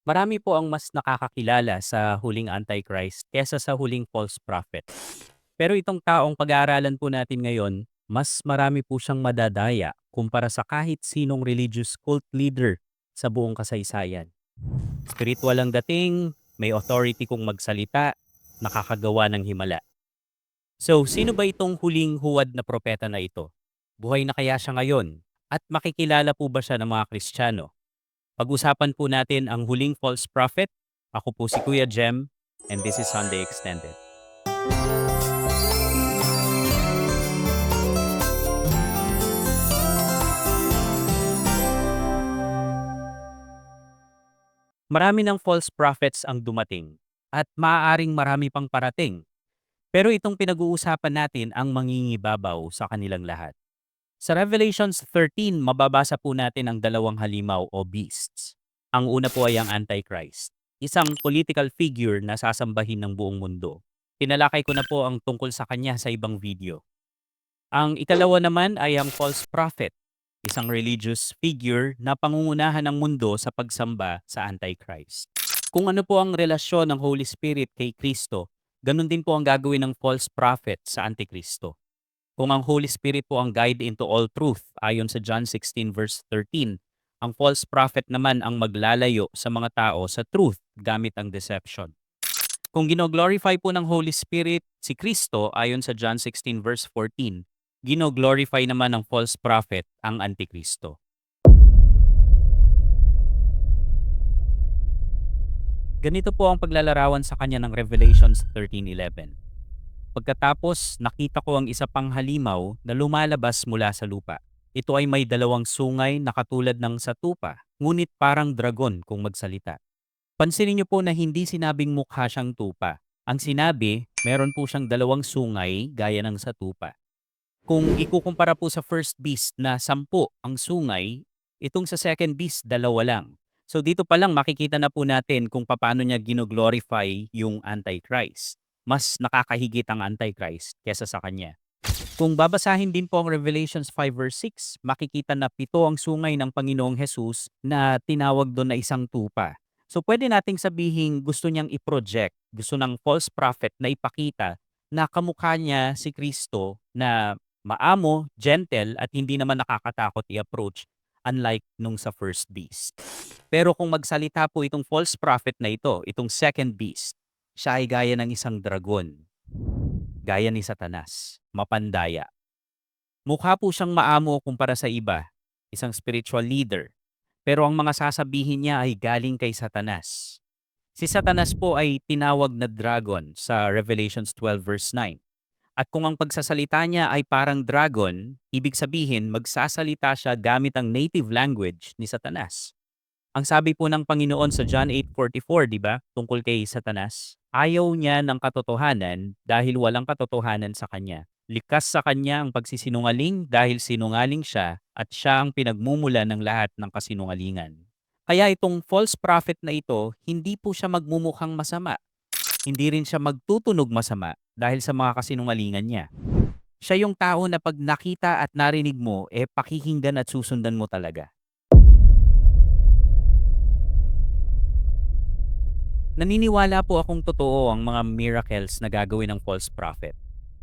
Marami po ang mas nakakakilala sa huling Antichrist kesa sa huling false prophet. Pero itong taong pag-aaralan po natin ngayon, mas marami po siyang madadaya kumpara sa kahit sinong religious cult leader sa buong kasaysayan. Spiritual ang dating, may authority kung magsalita, nakakagawa ng himala. So, sino ba itong huling huwad na propeta na ito? Buhay na kaya siya ngayon? At makikilala po ba siya ng mga Kristiyano? Pag-usapan po natin ang huling false prophet. Ako po si Kuya Jem, and this is Sunday Extended. Marami ng false prophets ang dumating at maaaring marami pang parating. Pero itong pinag-uusapan natin ang mangingibabaw sa kanilang lahat. Sa Revelations 13, mababasa po natin ang dalawang halimaw o beasts. Ang una po ay ang Antichrist, isang political figure na sasambahin ng buong mundo. Pinalakay ko na po ang tungkol sa kanya sa ibang video. Ang ikalawa naman ay ang false prophet, isang religious figure na pangungunahan ng mundo sa pagsamba sa Antichrist. Kung ano po ang relasyon ng Holy Spirit kay Kristo, ganun din po ang gagawin ng false prophet sa Antikristo. Kung ang Holy Spirit po ang guide into all truth ayon sa John 16 verse 13, ang false prophet naman ang maglalayo sa mga tao sa truth gamit ang deception. Kung gino-glorify po ng Holy Spirit si Kristo ayon sa John 16 verse 14, gino-glorify naman ng false prophet ang Antikristo. Ganito po ang paglalarawan sa kanya ng Revelations 13.11. Pagkatapos, nakita ko ang isa pang halimaw na lumalabas mula sa lupa. Ito ay may dalawang sungay na katulad ng sa tupa, ngunit parang dragon kung magsalita. Pansinin niyo po na hindi sinabing mukha siyang tupa. Ang sinabi, meron po siyang dalawang sungay gaya ng sa tupa. Kung ikukumpara po sa first beast na sampu ang sungay, itong sa second beast dalawa lang. So dito pa lang makikita na po natin kung paano niya gino-glorify yung Antichrist. Mas nakakahigit ang Antichrist kesa sa kanya. Kung babasahin din po ang Revelations 5 verse 6, makikita na pito ang sungay ng Panginoong Jesus na tinawag doon na isang tupa. So pwede nating sabihin gusto niyang i-project, gusto ng false prophet na ipakita na kamukha niya si Kristo na maamo, gentle at hindi naman nakakatakot i-approach unlike nung sa first beast. Pero kung magsalita po itong false prophet na ito, itong second beast, siya ay gaya ng isang dragon. Gaya ni Satanas, mapandaya. Mukha po siyang maamo kumpara sa iba, isang spiritual leader. Pero ang mga sasabihin niya ay galing kay Satanas. Si Satanas po ay tinawag na dragon sa Revelations 12 verse 9. At kung ang pagsasalita niya ay parang dragon, ibig sabihin magsasalita siya gamit ang native language ni Satanas. Ang sabi po ng Panginoon sa John 8:44, 'di ba, tungkol kay Satanas, ayaw niya ng katotohanan dahil walang katotohanan sa kanya. Likas sa kanya ang pagsisinungaling dahil sinungaling siya at siya ang pinagmumula ng lahat ng kasinungalingan. Kaya itong false prophet na ito, hindi po siya magmumukhang masama. Hindi rin siya magtutunog masama dahil sa mga kasinungalingan niya. Siya yung tao na pag nakita at narinig mo, eh pakikinggan at susundan mo talaga. Naniniwala po akong totoo ang mga miracles na gagawin ng false prophet.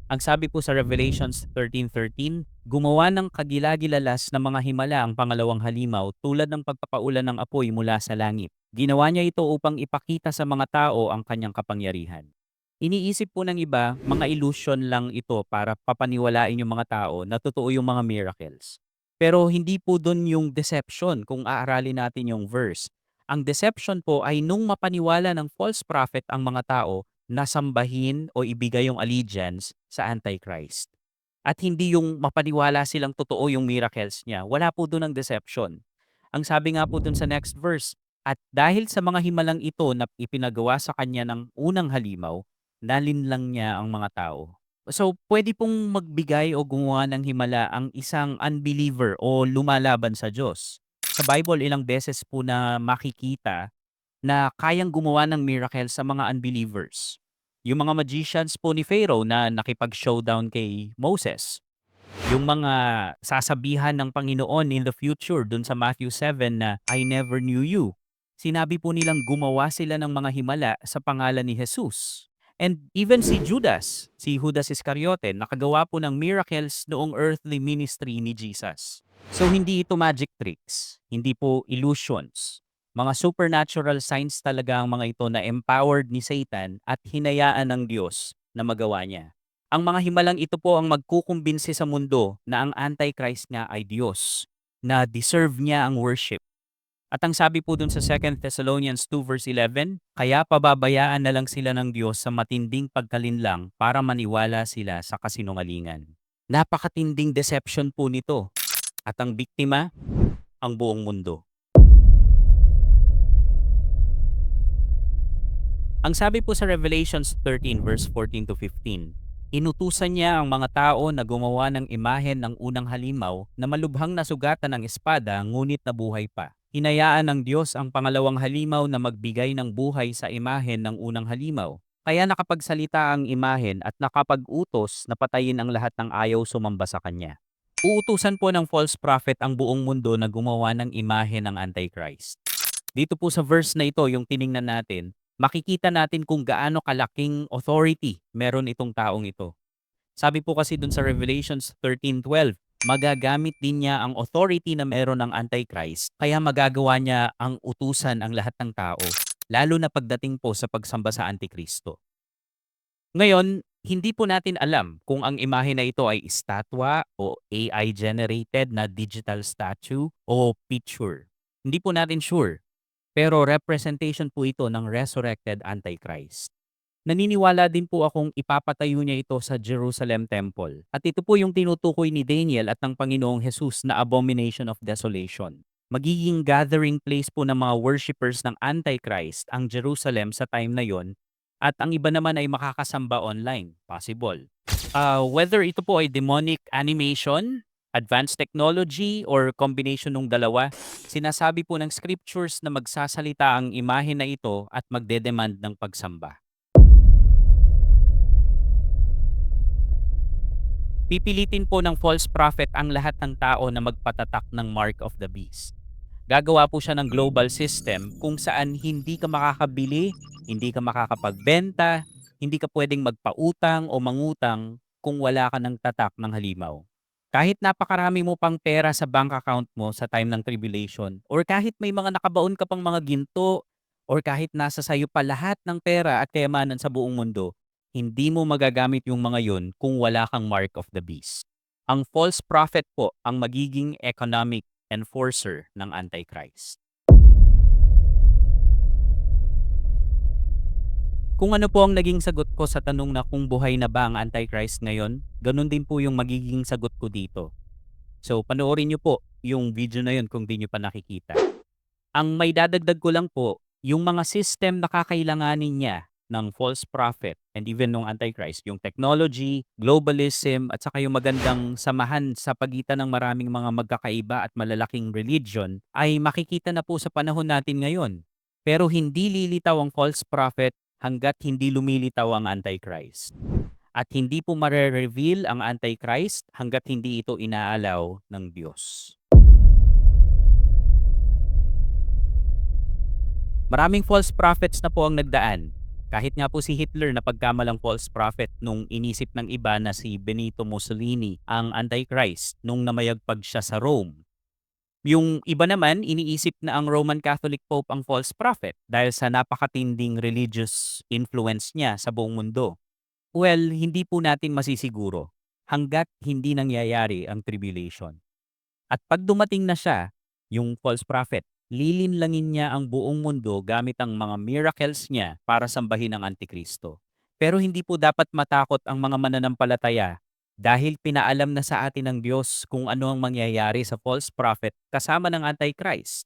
Ang sabi po sa Revelations 13.13, gumawa ng kagilagilalas na mga himala ang pangalawang halimaw tulad ng pagpapaulan ng apoy mula sa langit. Ginawa niya ito upang ipakita sa mga tao ang kanyang kapangyarihan. Iniisip po ng iba, mga illusion lang ito para papaniwalain yung mga tao na totoo yung mga miracles. Pero hindi po doon yung deception kung aaralin natin yung verse. Ang deception po ay nung mapaniwala ng false prophet ang mga tao na sambahin o ibigay yung allegiance sa Antichrist. At hindi yung mapaniwala silang totoo yung miracles niya. Wala po doon ang deception. Ang sabi nga po doon sa next verse, at dahil sa mga himalang ito na ipinagawa sa kanya ng unang halimaw, nalinlang niya ang mga tao. So, pwede pong magbigay o gumawa ng himala ang isang unbeliever o lumalaban sa Diyos. Sa Bible, ilang beses po na makikita na kayang gumawa ng miracle sa mga unbelievers. Yung mga magicians po ni Pharaoh na nakipag-showdown kay Moses. Yung mga sasabihan ng Panginoon in the future dun sa Matthew 7 na I never knew you. Sinabi po nilang gumawa sila ng mga himala sa pangalan ni Jesus. And even si Judas, si Judas Iscariote, nakagawa po ng miracles noong earthly ministry ni Jesus. So hindi ito magic tricks, hindi po illusions. Mga supernatural signs talaga ang mga ito na empowered ni Satan at hinayaan ng Diyos na magawa niya. Ang mga himalang ito po ang magkukumbinsi sa mundo na ang Antichrist nga ay Diyos, na deserve niya ang worship. At ang sabi po dun sa 2 Thessalonians 2 verse 11, kaya pababayaan na lang sila ng Diyos sa matinding pagkalinlang para maniwala sila sa kasinungalingan. Napakatinding deception po nito. At ang biktima, ang buong mundo. Ang sabi po sa Revelations 13 verse 14 to 15, Inutusan niya ang mga tao na gumawa ng imahen ng unang halimaw na malubhang nasugatan ng espada ngunit nabuhay pa. Hinayaan ng Diyos ang pangalawang halimaw na magbigay ng buhay sa imahen ng unang halimaw. Kaya nakapagsalita ang imahen at nakapag-utos na patayin ang lahat ng ayaw sumamba sa kanya. Uutusan po ng false prophet ang buong mundo na gumawa ng imahen ng Antichrist. Dito po sa verse na ito, yung tiningnan natin, makikita natin kung gaano kalaking authority meron itong taong ito. Sabi po kasi dun sa Revelations 13.12, magagamit din niya ang authority na meron ng Antichrist, kaya magagawa niya ang utusan ang lahat ng tao, lalo na pagdating po sa pagsamba sa Antikristo. Ngayon, hindi po natin alam kung ang imahe na ito ay estatwa o AI-generated na digital statue o picture. Hindi po natin sure, pero representation po ito ng resurrected Antichrist. Naniniwala din po akong ipapatayo niya ito sa Jerusalem Temple. At ito po yung tinutukoy ni Daniel at ng Panginoong Jesus na abomination of desolation. Magiging gathering place po ng mga worshippers ng Antichrist ang Jerusalem sa time na yon at ang iba naman ay makakasamba online. Possible. Uh, whether ito po ay demonic animation, advanced technology, or combination ng dalawa, sinasabi po ng scriptures na magsasalita ang imahe na ito at magdedemand ng pagsamba. Pipilitin po ng false prophet ang lahat ng tao na magpatatak ng mark of the beast. Gagawa po siya ng global system kung saan hindi ka makakabili, hindi ka makakapagbenta, hindi ka pwedeng magpautang o mangutang kung wala ka ng tatak ng halimaw. Kahit napakarami mo pang pera sa bank account mo sa time ng tribulation, or kahit may mga nakabaon ka pang mga ginto, or kahit nasa sayo pa lahat ng pera at kayamanan sa buong mundo, hindi mo magagamit yung mga yun kung wala kang mark of the beast. Ang false prophet po ang magiging economic enforcer ng Antichrist. Kung ano po ang naging sagot ko sa tanong na kung buhay na ba ang Antichrist ngayon, ganun din po yung magiging sagot ko dito. So panoorin nyo po yung video na yun kung di nyo pa nakikita. Ang may dadagdag ko lang po, yung mga system na kakailanganin niya ng false prophet and even ng Antichrist, yung technology, globalism, at saka yung magandang samahan sa pagitan ng maraming mga magkakaiba at malalaking religion ay makikita na po sa panahon natin ngayon. Pero hindi lilitaw ang false prophet hanggat hindi lumilitaw ang Antichrist. At hindi po mare-reveal ang Antichrist hanggat hindi ito inaalaw ng Diyos. Maraming false prophets na po ang nagdaan kahit nga po si Hitler na pagkamalang false prophet nung inisip ng iba na si Benito Mussolini ang Antichrist nung namayagpag siya sa Rome. Yung iba naman, iniisip na ang Roman Catholic Pope ang false prophet dahil sa napakatinding religious influence niya sa buong mundo. Well, hindi po natin masisiguro hanggat hindi nangyayari ang tribulation. At pag dumating na siya, yung false prophet, lilinlangin niya ang buong mundo gamit ang mga miracles niya para sambahin ang Antikristo. Pero hindi po dapat matakot ang mga mananampalataya dahil pinaalam na sa atin ng Diyos kung ano ang mangyayari sa false prophet kasama ng Antichrist.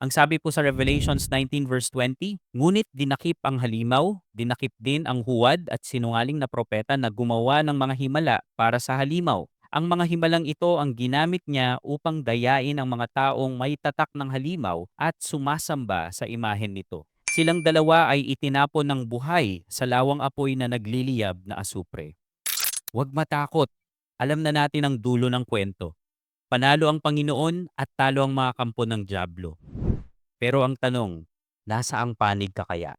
Ang sabi po sa Revelations 19 verse 20, Ngunit dinakip ang halimaw, dinakip din ang huwad at sinungaling na propeta na gumawa ng mga himala para sa halimaw ang mga himalang ito ang ginamit niya upang dayain ang mga taong may tatak ng halimaw at sumasamba sa imahen nito. Silang dalawa ay itinapon ng buhay sa lawang apoy na nagliliyab na asupre. Huwag matakot. Alam na natin ang dulo ng kwento. Panalo ang Panginoon at talo ang mga kampo ng Diablo. Pero ang tanong, nasa ang panig ka kaya?